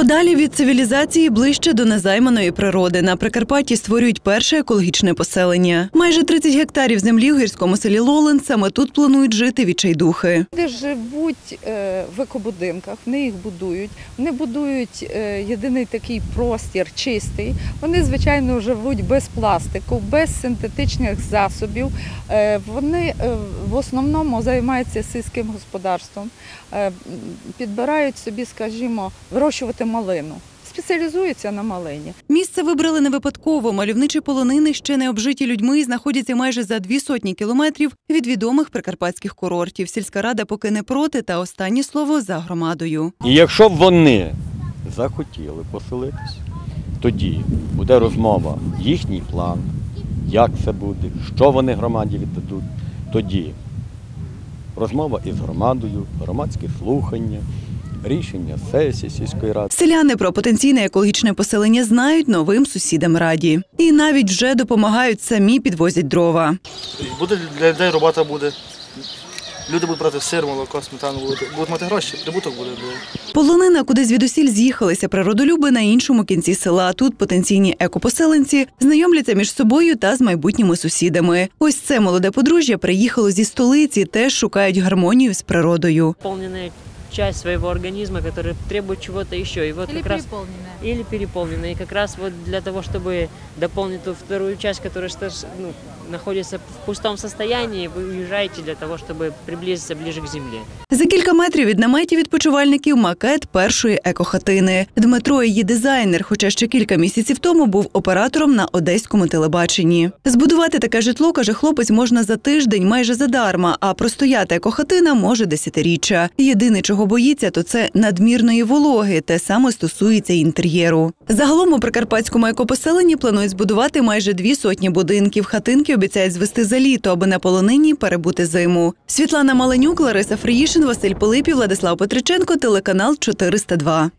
Подалі від цивілізації ближче до незайманої природи. На Прикарпатті створюють перше екологічне поселення. Майже 30 гектарів землі в гірському селі Лолен. Саме тут планують жити відчайдухи. Люди живуть е, в екобудинках, вони їх будують. Вони будують е, єдиний такий простір чистий. Вони, звичайно, живуть без пластику, без синтетичних засобів. Е, Вони в основному займаються сільським господарством, підбирають собі, скажімо, вирощувати малину. Спеціалізуються на малині. Місце вибрали не випадково. Мальовничі полонини ще не обжиті людьми і знаходяться майже за дві сотні кілометрів від відомих прикарпатських курортів. Сільська рада поки не проти, та останнє слово за громадою. І якщо б вони захотіли поселитись, тоді буде розмова, їхній план, як це буде, що вони громаді віддадуть. Тоді розмова із громадою, громадські слухання, рішення сесії сільської ради. Селяни про потенційне екологічне поселення знають новим сусідам раді. І навіть вже допомагають самі підвозять дрова. Буде для людей робота буде. Люди будуть брати сир, молоко, сметану, будуть, мати гроші, прибуток буде. Полонина, куди звідусіль з'їхалися природолюби на іншому кінці села. Тут потенційні екопоселенці знайомляться між собою та з майбутніми сусідами. Ось це молоде подружжя приїхало зі столиці, теж шукають гармонію з природою выполненная часть своего организма, которая требует чего-то еще. И вот Или как раз переполненная. или переполненная. И как раз вот для того, чтобы дополнить ту вторую часть, которая что ж, ну, находится в пустом состоянии, вы уезжаете для того, чтобы приблизиться ближе к земле. За кілька метрів від наметів відпочивальників макет першої екохатини. Дмитро її дизайнер, хоча ще кілька місяців тому був оператором на одеському телебаченні. Збудувати таке житло, каже хлопець, можна за тиждень майже задарма, а простояти екохатина може десятиріччя. Єдине, чого боїться, то це надмірної вологи. Те саме стосується інтер'єру. Загалом у прикарпатському екопоселенні планують збудувати майже дві сотні будинків. Хатинки обіцяють звести за літо, аби на полонині перебути зиму. Світлана Маленюк, Лариса Фріїшин, Василь Пилипів, Владислав Петриченко, телеканал 402.